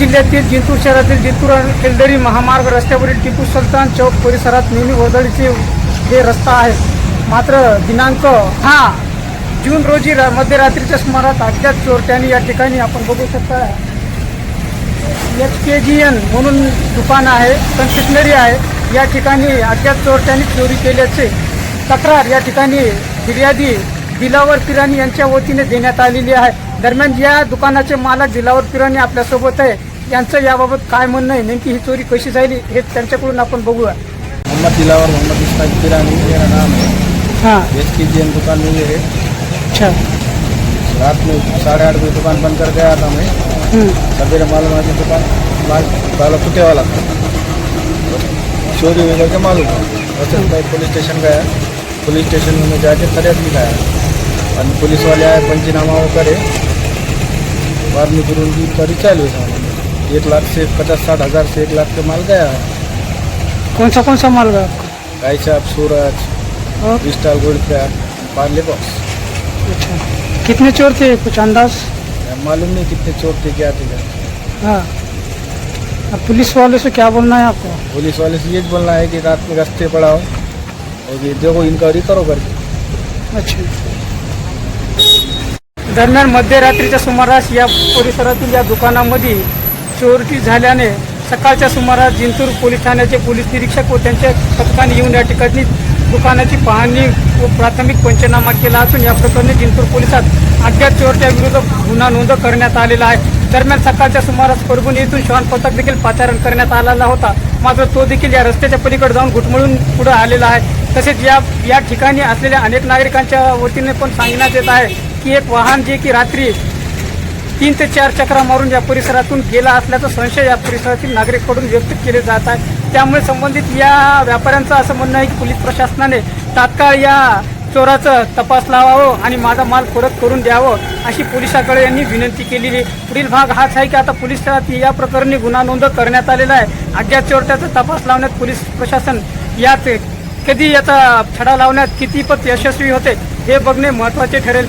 जिल्ह्यातील जिंतूर शहरातील जिंतूर एलदरी महामार्ग रस्त्यावरील टिपू सुलतान चौक परिसरात नेहमी वर्दळीचे हे रस्ता आहे मात्र दिनांक हा जून रोजी रा- मध्यरात्रीच्या सुमारात अज्ञात चोरट्यांनी या ठिकाणी आपण बघू शकता. एच के जी एन म्हणून दुकान आहे कन्फेशनरी आहे. या ठिकाणी अज्ञात चोरट्यांनी चोरी केल्याचे तक्रार या ठिकाणी फिर्यादी दिलावर पिराणी यांच्या वतीने देण्यात आलेली आहे. दरम्यान या दुकानाचे मालक दिलावर पिराणी आपल्यासोबत आहे. यांचं याबाबत काय म्हणणं आहे? नेमकी ही चोरी कशी झाली हे त्यांच्याकडून आपण बघूया. मोहम्मद दिलावर मोहम्मद इस्ताक किरानी मेरा नाम है हां. एस की जी दुकान में ये है अच्छा. रात में साढ़े आठ बजे दुकान बंद कर गया था मैं सवेरे मालूम है कि दुकान माल वाला टूटे वाला था चोरी हो करके मालूम था वैसे मैं पुलिस स्टेशन गया पुलिस स्टेशन में मैं जाके फरियाद लिखाया और पुलिस वाले आए पंचनामा वो करे करून की तरी चालू है सामान एक लाख से पचास साठ हज़ार से एक लाख का माल गया कौन सा कौन सा माल गया? गाय साहब Suraj crystal gold pack Parle box अच्छा। कितने चोर थे? कुछ अंदाज? मालूम नहीं कितने चोर थे क्या थे हाँ। अब पुलिस वाले से क्या बोलना है आपको? पुलिस वाले से ये बोलना है कि रात में रास्ते पड़ाओ और ये देखो इनक्वायरी करो करके। अच्छा। दरम्यान मध्यरात्रीच्या सुमारास या परिसरातील या दुकानामध्ये चोरटी झाल्याने सकाळच्या सुमारास जिंतूर पोलीस ठाण्याचे पोलीस निरीक्षक व त्यांच्या पथकाने येऊन या ठिकाणी दुकानाची पाहणी व प्राथमिक पंचनामा केला असून या प्रकरणी जिंतूर पोलिसात अज्ञात चोरट्या विरुद्ध गुन्हा नोंद करण्यात आलेला आहे. दरम्यान सकाळच्या सुमारास परभणी येथून श्वान पथक देखील पाचारण करण्यात आलेला होता. मात्र तो देखील या रस्त्याच्या पलीकडे जाऊन घुटमळून पुढे आलेला आहे. तसेच या या ठिकाणी असलेल्या अनेक नागरिकांच्या वतीने पण सांगण्यात येत आहे की एक वाहन जे की रात्री तीन ते चार चक्रा मारून या परिसरातून गेला असल्याचा संशय या परिसरातील नागरिककडून व्यक्त केले जात आहे. त्यामुळे संबंधित या व्यापाऱ्यांचं असं म्हणणं आहे की पोलीस प्रशासनाने तात्काळ या चोराचं तपास लावावं आणि माझा माल परत करून द्यावं अशी पोलिसाकडे यांनी विनंती केलेली. आहे. पुढील भाग हाच आहे की आता पोलिसात या प्रकरणी गुन्हा नोंद करण्यात आलेला आहे. अज्ञात चोरट्याचा तपास लावण्यात पोलीस प्रशासन यात कधी याचा छडा लावण्यात कितीपत यशस्वी होते हे बघणे महत्त्वाचे ठरेल.